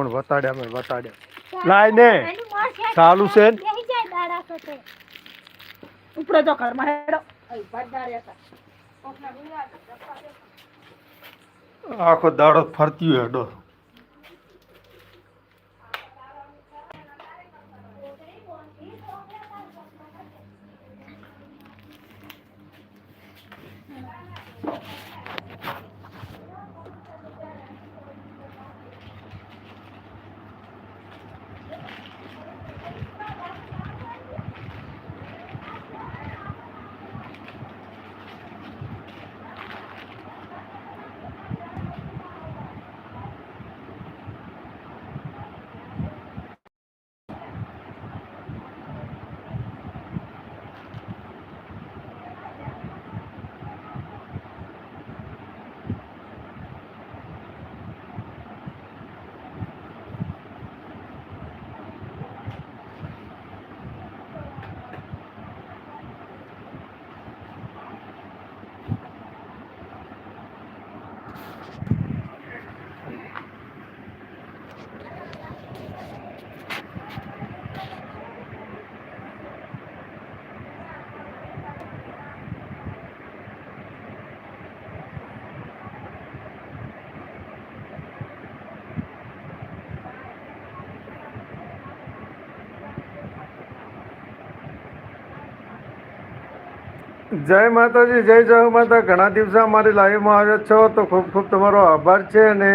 મને વતાડ્યા મેં વતાડ્યા લાય ને. ચાલુ છે ઉપડે તો ઘરમાં હેડો. આખો દાડો ફરતી હોય હેડો. જય માતાજી, જય જય માતા. ઘણા દિવસે અમારી લાઈવમાં આવ્યા છો, તો ખૂબ ખૂબ તમારો આભાર છે અને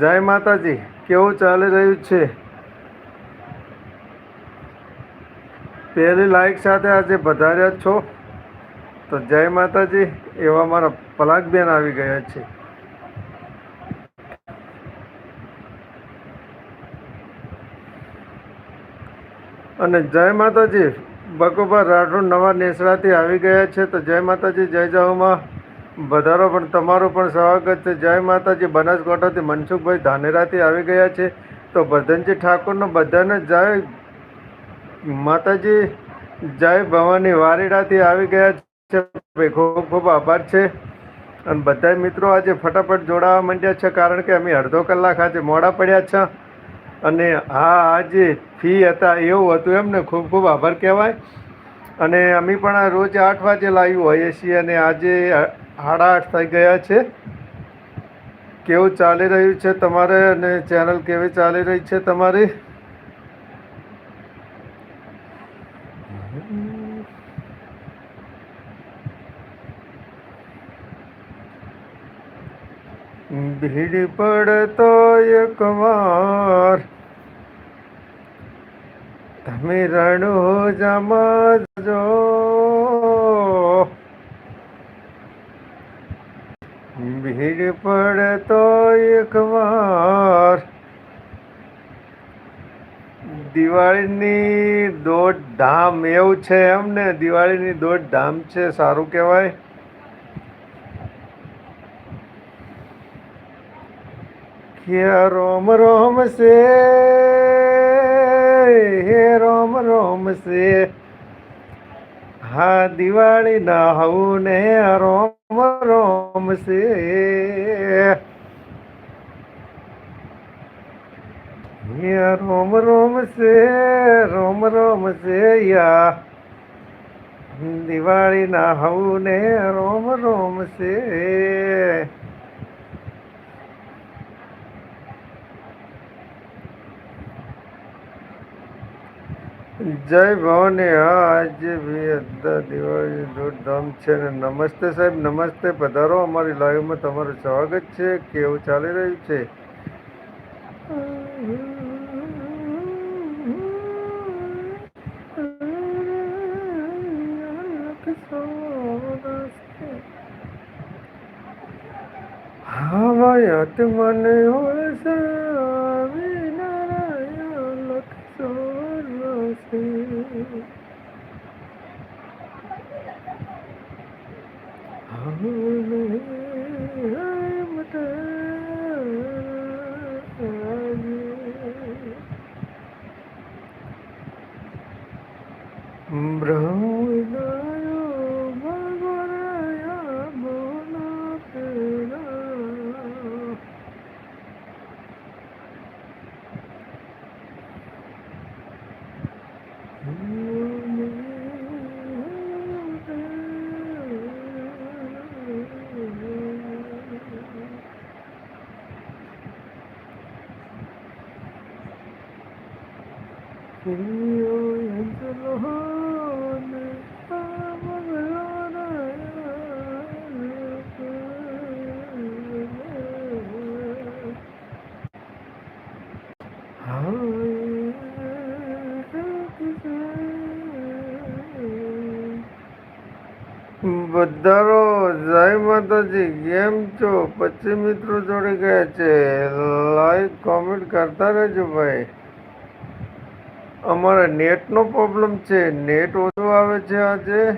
જય માતાજી, કેવું ચાલી રહ્યું છે? પહેલી લાઈક સાથે આજે વધાર્યા છો, તો જય માતાજી, એવા મારા પલાકબેન આવી ગયા છે. અને જય માતાજી બકોબા રાઠોડ નવા નેસડાથી આવી ગયા છે તો જય માતાજી, જય જાહુમાં. વધારો પણ તમારું પણ સ્વાગત છે. જય માતાજી, બનાસકાંઠાથી મનસુખભાઈ ધાનેરાથી આવી ગયા છે. તો વર્ધનજી ઠાકોરનો બધાને જય. માતાજી, જય ભવાની વારીડાથી આવી ગયા છે. ખૂબ ખૂબ આભાર છે. અને બધા મિત્રો આજે ફટાફટ જોડાવા માંડ્યા છે કારણ કે અમે અડધો કલાક આજે મોડા પડ્યા છે. અને હા, આજે ફી હતા, એવું હતું એમને ખૂબ ખૂબ આભાર કહેવાય. અને અમે પણ રોજ આઠ વાગે લાવ્યું હોઈએ છીએ અને આજે સાડા આઠ થઈ ગયા છે. કેવું ચાલી રહ્યું છે તમારે અને ચેનલ કેવી ચાલી રહી છે તમારી? ભીડ પડતો એક વાર. તમે રણો જમાજો ભીડ પડતો એક વાર દિવાળીની દોઢ ધામ એવું છે એમ ને દિવાળીની દોઢ ધામ છે, સારું કહેવાય. કે રોમ રોમ હે રોમ રોમ સે. હા, દિવાળી ના હવું ને રોમ રોમ સે. હે રોમ રોમ સે, રોમ રોમ સે યા. દિવાળી ના હવું ને રોમ રોમ જય ભવાની, હા, આજે બી અડધા દિવાળી ધૂમધામ છે ને નમસ્તે સાહેબ, નમસ્તે. પધારો અમારી લાઈવમાં, તમારું સ્વાગત છે. કેવું ચાલી રહ્યું છે? હા હવાયત મને હોય. બધારો જય માતાજી કેમ છો પછી મિત્રો જોડે ગયા છે લાઈક કોમેન્ટ કરતા રહેજો ભાઈ અમારે નેટનો પ્રોબ્લેમ છે. નેટ ઓછું આવે છે આજે.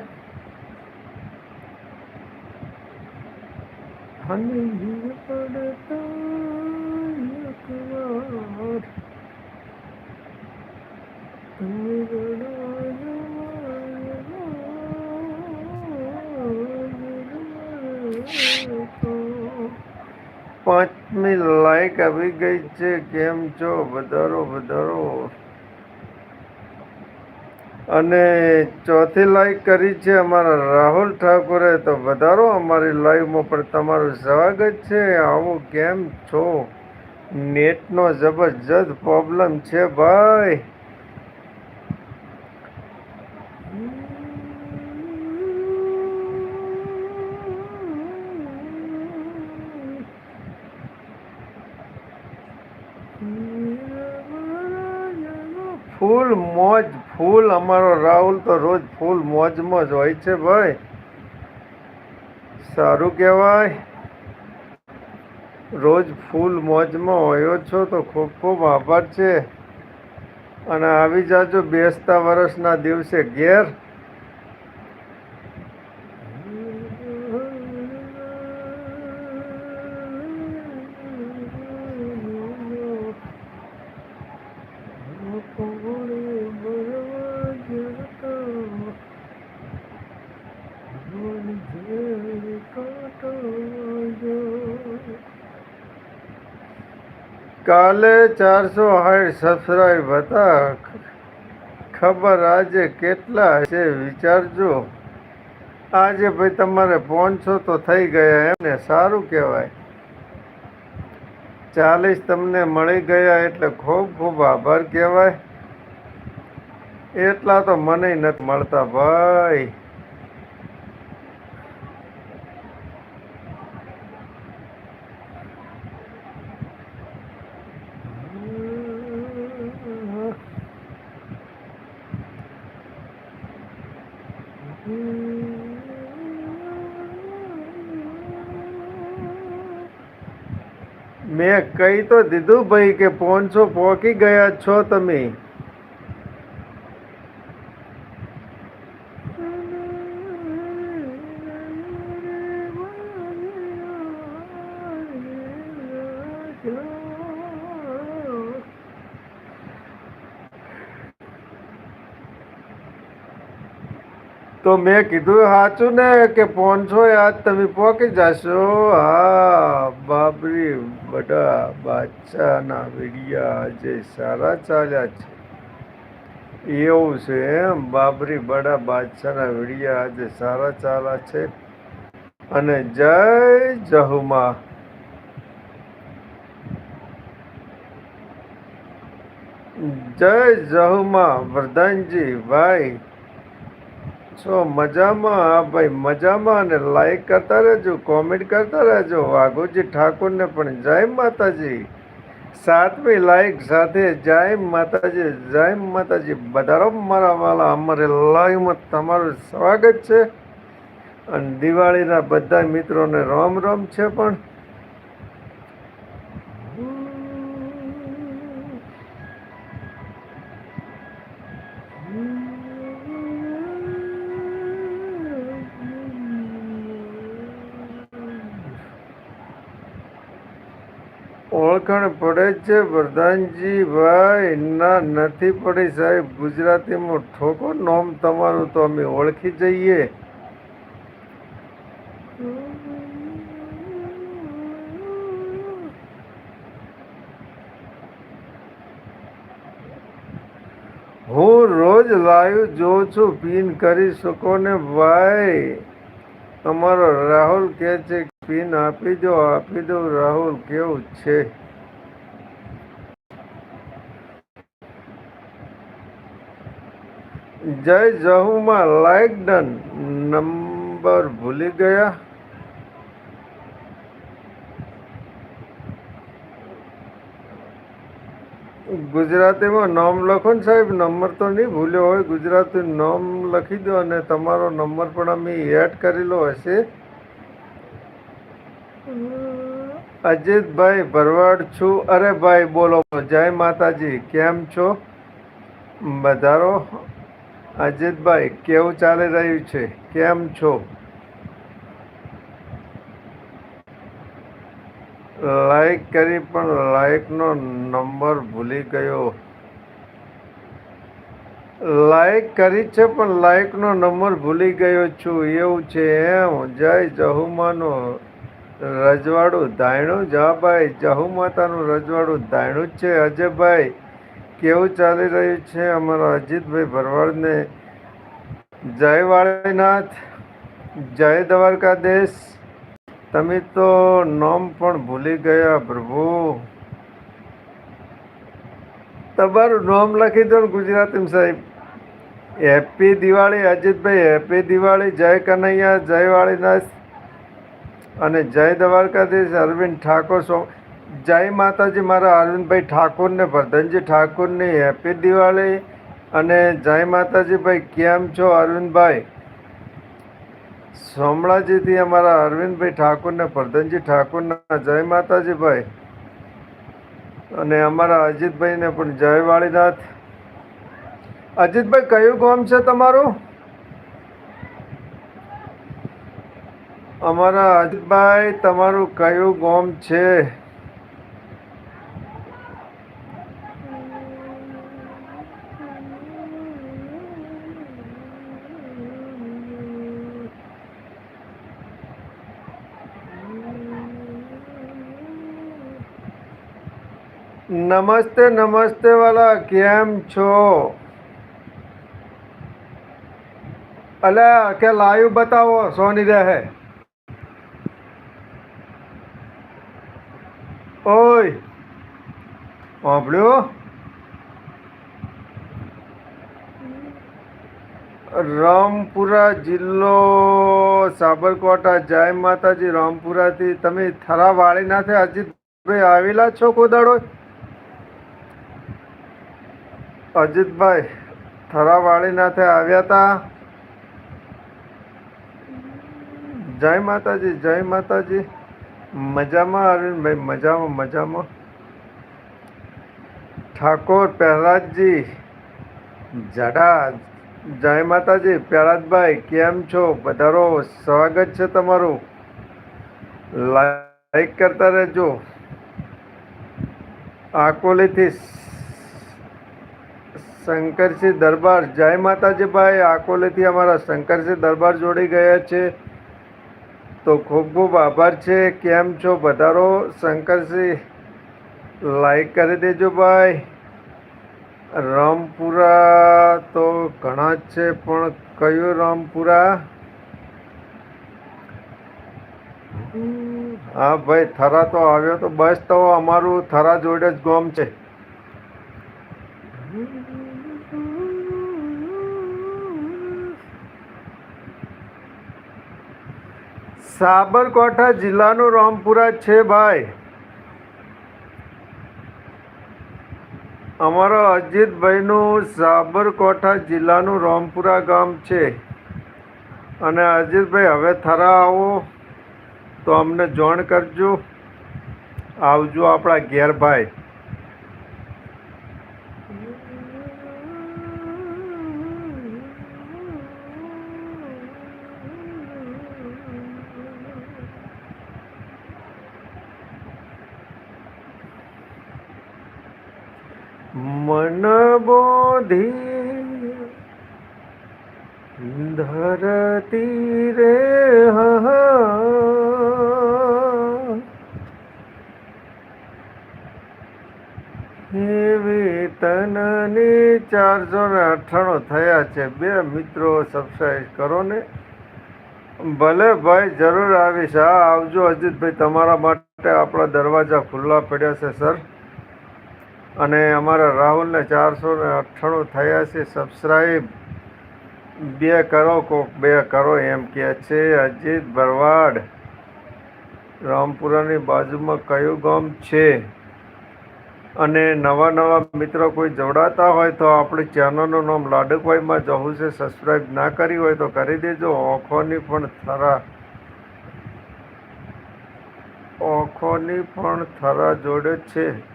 પાંચમી લાઈક આવી ગઈ છે. કેમ છો? વધારો વધારો. અને ચોથી લાઈક કરી છે અમારા રાહુલ ઠાકોરે, તો વધારો અમારી લાઈવમાં, પણ તમારું સ્વાગત છે. આવું કેમ છો? નેટનો જબરજસ્ત પ્રોબ્લેમ છે ભાઈ. અમારો રાહુલ તો રોજ ફૂલ મોજમાં જ હોય છે ભાઈ. સારું કહેવાય. રોજ ફૂલ મોજમાં હોયો છો તો ખૂબ ખૂબ આભાર છે. અને આવી જાજો બેસતા વર્ષના દિવસે ઘેર કાલે ચારસો સાઠ સબસ્ક્રાઈબ હતા. ખબર આજે કેટલા છે વિચારજો. આજે ભાઈ તમારે પાંચસો તો થઈ ગયા એમને સારું કહેવાય. ચાલીસ તમને મળી ગયા એટલે ખૂબ ખૂબ આભાર કહેવાય. એટલા તો મને નથી મળતા ભાઈ મેં કહી તો દીધું ભાઈ કે પાંચસો પહોંચી ગયા છો તમે. તો મેં કીધું સાચું ને કે પહોંચો આજ તમે પહોંચી જશો. હા, બાબરી બડા બાદશાહના વિડિયા આજે સારા ચાલ્યા છે. એવું છે એમ, બાબરી બડા બાદશાહના વિડિયા આજે સારા ચાલ્યા છે. અને જય જહુમા. જય જહુમા, વરદાનજી, ભાઈ. છો, મજામાં. ભાઈ, મજામાં અને લાઈક કરતા રહેજો કોમેન્ટ કરતા રહેજો. વાઘુજી ઠાકોરને પણ જય માતાજી. સાતમી લાઈક સાથે જય માતાજી જય માતાજી. બધારો મારા વાલા અમારે લાઈવમાં તમારું સ્વાગત છે. અને દિવાળીના બધા મિત્રોને રોમ રોમ છે પણ ઓળખાણ પડે છે. પ્રધાનજી ભાઈ ના, નથી પડી સાહેબ. ગુજરાતીમાં ઠોકો નોમ તમારું તો અમે ઓળખી જઈએ. હું રોજ લાઈવ જોઉં છું. પિન કરી શકો ને ભાઈ? તમારો રાહુલ કે છે પિન આપી દો આપી દો. રાહુલ કેવું છે? જય જહુમાં લાઈક ડન નંબર ભૂલી ગયા. ગુજરાતીમાં નામ લખો ને સાહેબ નંબર તો નહીં ભૂલ્યો હોય. ગુજરાતી નામ લખી દો અને તમારો નંબર પણ અમે એડ કરેલો હશે. અજીતભાઈ ભરવાડ છું. અરે ભાઈ બોલો. જય માતાજી. કેમ છો? વધારો અજીતભાઈ, કેવું ચાલી રહ્યું છે? કેમ છો? લાઈક કરી પણ લાઈકનો નંબર ભૂલી ગયો. લાઈક કરી છે પણ લાઈકનો નંબર ભૂલી ગયો છું. એવું છે એમ. જય જહુમાનો રજવાડું. ધાયણું? જા ભાઈ, જહુ માતાનું રજવાડું ધાયણું જ છે. અજયભાઈ કેવું ચાલી રહ્યું છે? અમારા અજીતભાઈ ભરવાડને જય વાળીનાથ, જય દ્વારકાધીશ. તમે તો નામ પણ ભૂલી ગયા પ્રભુ. તમારું નામ લખી દો ને ગુજરાતી સાહેબ. હેપી દિવાળી અજીતભાઈ હેપી દિવાળી, જય કનૈયા, જય વાળીનાથ. અને જય દ્વારકાધીશ અરવિંદ ઠાકોર સો જય માતાજી, મારા અરવિંદભાઈ ઠાકોરને વર્ધનજી ઠાકોરને હેપી દિવાળી અને જય માતાજી ભાઈ, કેમ છો અરવિંદભાઈ? સોમળાજીથી અમારા અરવિંદભાઈ ઠાકોરને પ્રધનજી ઠાકોરના જય માતાજી ભાઈ. અને અમારા અજીતભાઈને પણ જય વાળીનાથ. અજીતભાઈ, કયું ગામ છે તમારું? અમારા અજીતભાઈ, તમારું કયું ગામ છે? નમસ્તે નમસ્તે વાલા, કેમ છો? અલ્યા, કે લાઈવ બતાવો, સોની રહે ઓય, સાંભળ્યો? રામપુરા જિલ્લો, સાબરકાંઠા. જય માતાજી, રામપુરાથી. તમે થરા વાળીનાથે અજીતભાઈ આવેલા છો કોદાડો અજીતભાઈ થરાવાળી નાથે આવ્યા હતા જય માતાજી જય માતાજી. મજામાં? અરવિંદભાઈ મજામાં મજામાં. ઠાકોર પ્રહલાદજી, જડા, જય માતાજી. પ્રહલાદભાઈ, કેમ છો? પધારો સ્વાગત છે તમારું. લાઈક કરતા રહેજો. આકોલીથી શંકરસિંહ દરબાર. જય માતાજી ભાઈ આકોલેથી અમારા શંકરસિંહ દરબાર જોડી ગયા છે. તો ખૂબ ખૂબ આભાર છે. કેમ છો વધારો શંકરસિંહ લાઈક કરી દેજો ભાઈ. રામપુરા તો ઘણા જ છે, પણ કયું રામપુરા? હા ભાઈ, થરા તો આવ્યો તો બસ તો અમારું થરા જોડે જ ગોમ છે. સાબરકાંઠા જિલ્લાનું રામપુરા છે ભાઈ. અમારા અજીતભાઈનું સાબરકાંઠા જિલ્લાનું રામપુરા ગામ છે. અને અજીતભાઈ, હવે થરા આવો, તો અમને જોણ કરજો. આવજો આપણા ઘેર ભાઈ. મન બોધી ધરતી રે. એવી તનની ચારસો ને અઠ્ઠાણું થયા છે. બે મિત્રો સબસ્ક્રાઈબ કરો ને. ભલે ભાઈ જરૂર આવીશ. હા, આવજો અજીતભાઈ, તમારા માટે આપણા દરવાજા ખુલ્લા પડ્યા છે, સર. અને અમારા રાહુલને ચારસો ને અઠ્ઠાણું થયા છે. સબસ્ક્રાઈબ બે કરો કોક, બે કરો એમ કહે છે અજીત ભરવાડ. રામપુરાની બાજુમાં કયું ગામ છે? અને નવા નવા મિત્રો કોઈ જોડાતા હોય તો આપણી ચેનલનું નામ લાડકભાઈમાં જવું છે. સબસ્ક્રાઈબ ના કરી હોય તો કરી દેજો. ઓખોની પણ થરા ઓખોની પણ થરા જોડે છે.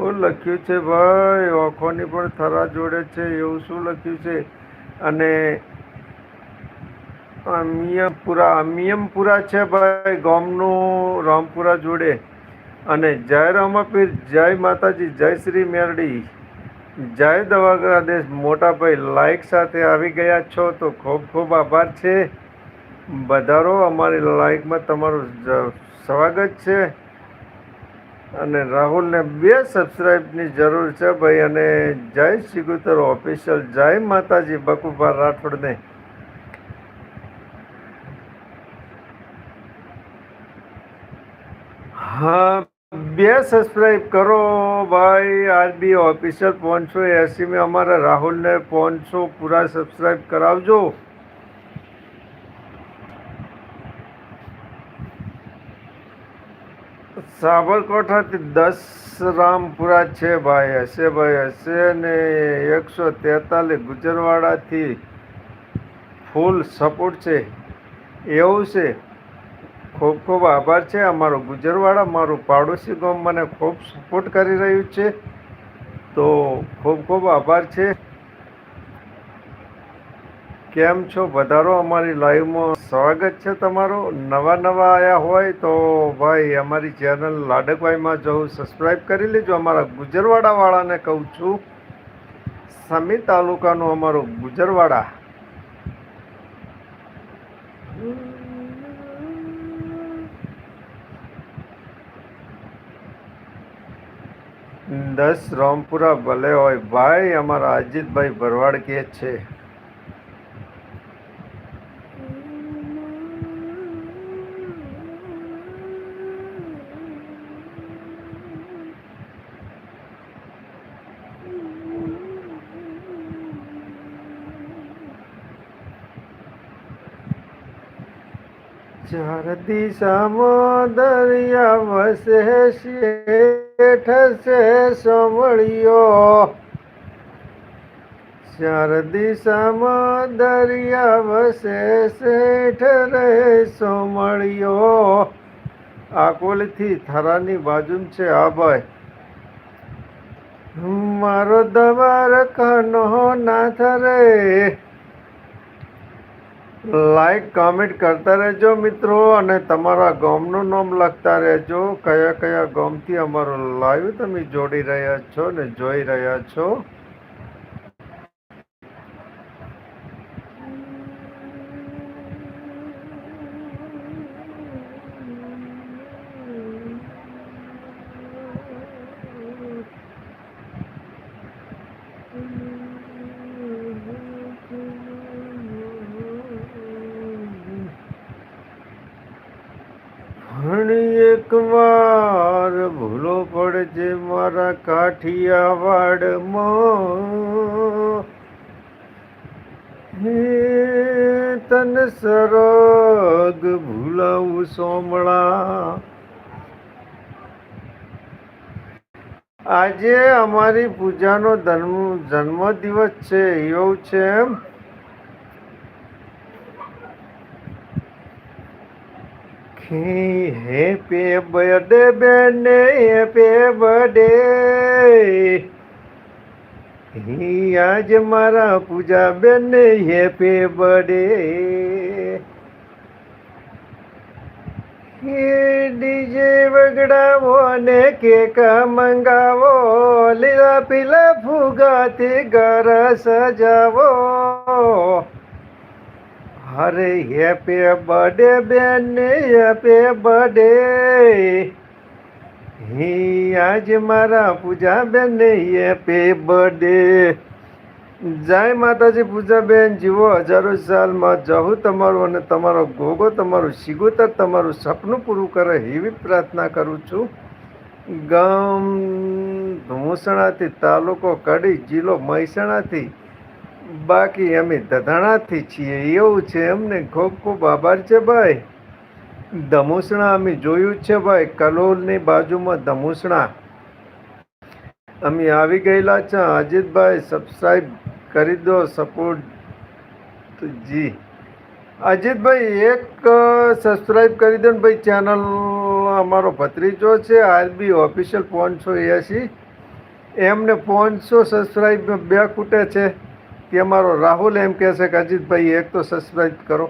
શું લખ્યું છે, ભાઈ, ઓખોની પણ થરા જોડે છે, એવું શું લખ્યું છે? અને અમિયમપુરા અમિયમપુરા છે ભાઈ, ગામનું રામપુરા જોડે. અને જય રામાપીર, જય માતાજી, જય શ્રી મેરડી, જય દવાગરા દેશ મોટા મોટાભાઈ લાઈક સાથે આવી ગયા છો, તો ખૂબ ખૂબ આભાર છે. વધારો અમારી લાઈકમાં તમારું સ્વાગત છે. અને રાહુલને બે સબસ્ક્રાઈબની જરૂર છે ભાઈ અને જય શિગુતર ઓફિશિયલ જય માતાજી બકુભા રાઠોડને. હા, બે સબસ્ક્રાઈબ કરો ભાઈ આરબી ઓફિશિયલ પાંચસો એંસીમાં અમારા રાહુલને પાંચસો પૂરા સબસ્ક્રાઈબ કરાવજો. સાબરકાંઠાથી દસ રામપુરા છે ભાઈ, હશે ભાઈ, હશે ને એકસો તેતાલીસ ગુજરવાડાથી ફૂલ સપોર્ટ છે. એવું છે. ખૂબ ખૂબ આભાર છે. અમારો ગુજરવાડા, મારું પાડોશી ગામ મને ખૂબ સપોર્ટ કરી રહ્યું છે. તો ખૂબ ખૂબ આભાર છે. કેમ છો? વધારો અમારી લાઈવમાં. સ્વાગત છે તમારું. નવા નવા આવ્યા હોય તો ભાઈ અમારી ચેનલ લાડકભાઈમાં જવું સબસ્ક્રાઈબ કરી લેજો. અમારા ગુજરવાડાવાળાને કહું છું, સમી તાલુકાનું અમારું ગુજરવાડા. દસ રામપુરા ભલે હોય. ભાઈ અમારા અજીતભાઈ ભરવાડ કે છે. ચાર દિશામાં દરિયા વસે શેઠ છે સોમળિયો ચાર દિશામાં દરિયા વસે શેઠ રહે સોમળિયો આકોલથી થરાની બાજુ છે આ ભાઈ. મારો દવાર કનો નાથ રે. લાઈક કમેન્ટ કરતા રહેજો મિત્રો અને તમારા ગામનું નામ લખતા રહેજો. કયા કયા ગામથી અમારો લાઈવ તમે જોડી રહ્યા છો ને જોઈ રહ્યા છો? ઘણી એક વાર ભૂલો પડજે મારા કાઠિયાવાડમાં હે તન સરગ ભૂલાવું સોમળા આજે અમારી પૂજાનો જન્મ જન્મદિવસ છે, એવું છે એમ? હેપી બર્થડે બેને હેપી બર્થડે. આજ મારા પૂજા બેને હેપી બર્થડે. ડીજે વગડાવો ને કેક મંગાવો, લીલા પીલા ફુગાથી ઘર સજાવો. અરે હેપી બર્થડે બેન, હેપી બર્થડે. હી આજે મારા પૂજાબેન ને હેપી બર્થડે. જય માતાજી પૂજાબેન જીવો હજારો સાલમાં જહુ તમારું અને તમારો ગોગો તમારું શિગોતર, તમારું સપનું પૂરું કરે એવી પ્રાર્થના કરું છું. ગામ ધુમસણાથી તાલુકો કડી, જિલ્લો મહેસાણાથી બાકી અમે ધધાણાથી છીએ, એવું છે એમને ખૂબ ખૂબ આભાર છે ભાઈ. ધમુસણા અમે જોયું છે ભાઈ, કલોલની બાજુમાં ધમુસણા. અમે આવી ગયેલા છે, અજીતભાઈ સબસ્ક્રાઈબ કરી દો સપોર્ટ જી. અજીતભાઈ, એક સબસ્ક્રાઈબ કરી દો ને ભાઈ ચેનલ અમારો ભત્રીજો છે, આરબી ઓફિશિયલ પાંચસો એસી એમને પાંચસો સબસ્ક્રાઈબ બે ખૂટે છે. કે અમારો રાહુલ એમ કહે છે કે અજીતભાઈ એક તો સબસ્ક્રાઈબ કરો.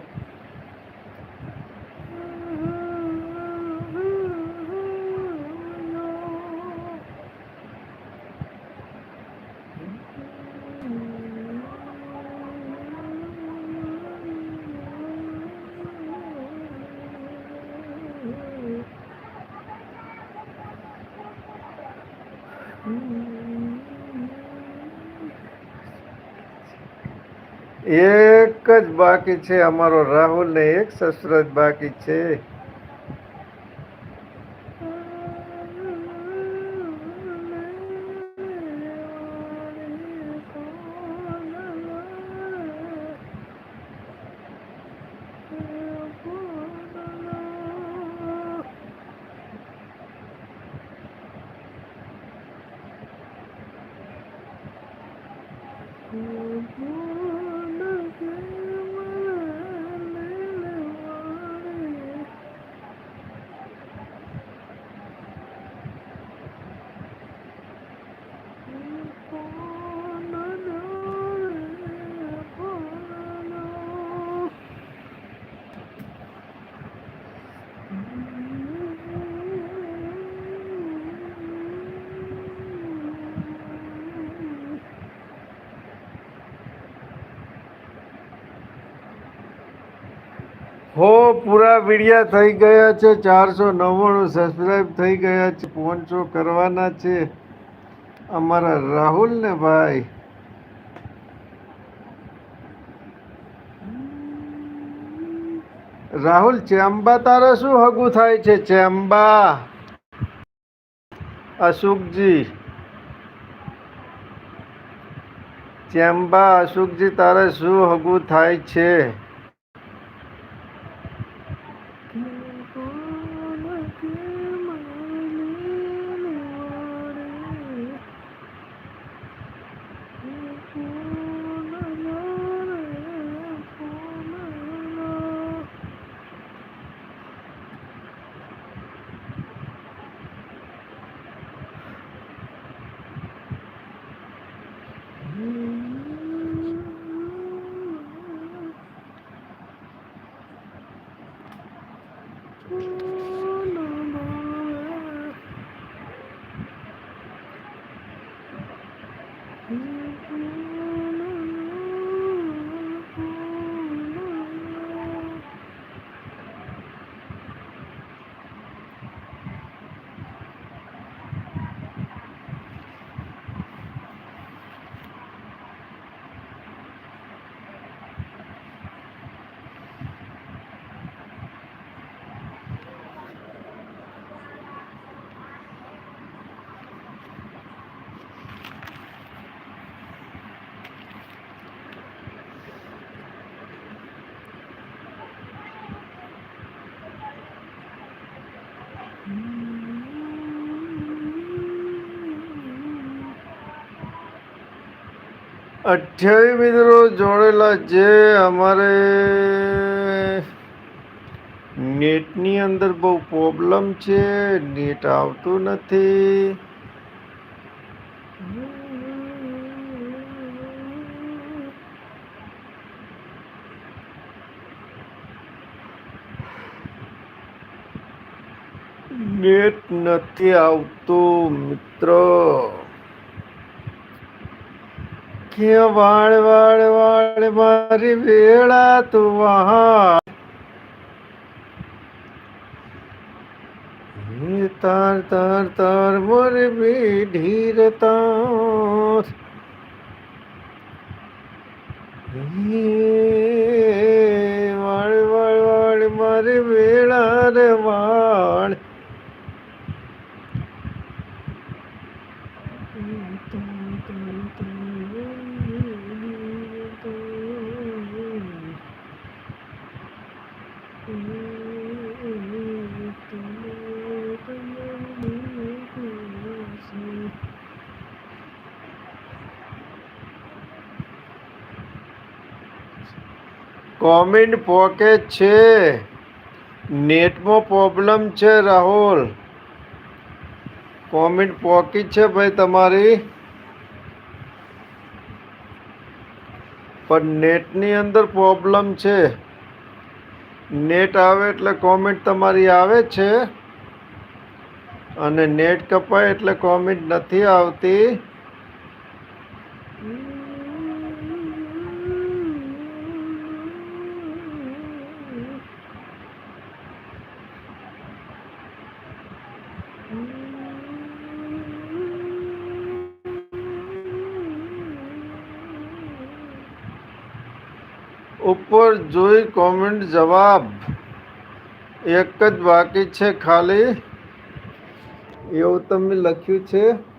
જ બાકી છે અમારો રાહુલ ને એક જ બાકી છે. હો, પૂરા વિડિયા થઈ ગયા છે. ચારસો નવ્વાણું સબસ્ક્રાઈબ થઈ ગયા છે. પહોંચો કરવાના છે? અમારા રાહુલ ને ભાઈ. રાહુલ, ચેમ્બા તારે શું હગું થાય છે? ચેમ્બા. અશુકજી. ચેમ્બા, અશુકજી, તારે શું હગું થાય છે? અઠ્યાવીસ મિત્રો જોડેલા જે અમારે નેટની અંદર બહુ પ્રોબ્લેમ છે. નેટ આવતું નથી. નેટ નથી આવતું, મિત્રો. કે વાળ વાળ વાળ, મારી વેળા તું વહા તાર તાર તાર, મોર બી ઢીર તાર. હે વાળ વાળ વાળ, મારી વેળા રે વાળ. કોમેન્ટ પોકેટ છે. નેટમાં પ્રોબ્લેમ છે, રાહુલ. કોમેન્ટ પોકેટ છે ભાઈ તમારી. પણ નેટની અંદર પ્રોબ્લેમ છે. નેટ આવે એટલે કોમેન્ટ તમારી આવે છે. અને નેટ કપાય એટલે કોમેન્ટ નથી આવતી. ઉપર જોઈ કોમેન્ટ જવાબ. એક જ બાકી છે ખાલી. એવું તમે લખ્યું છે.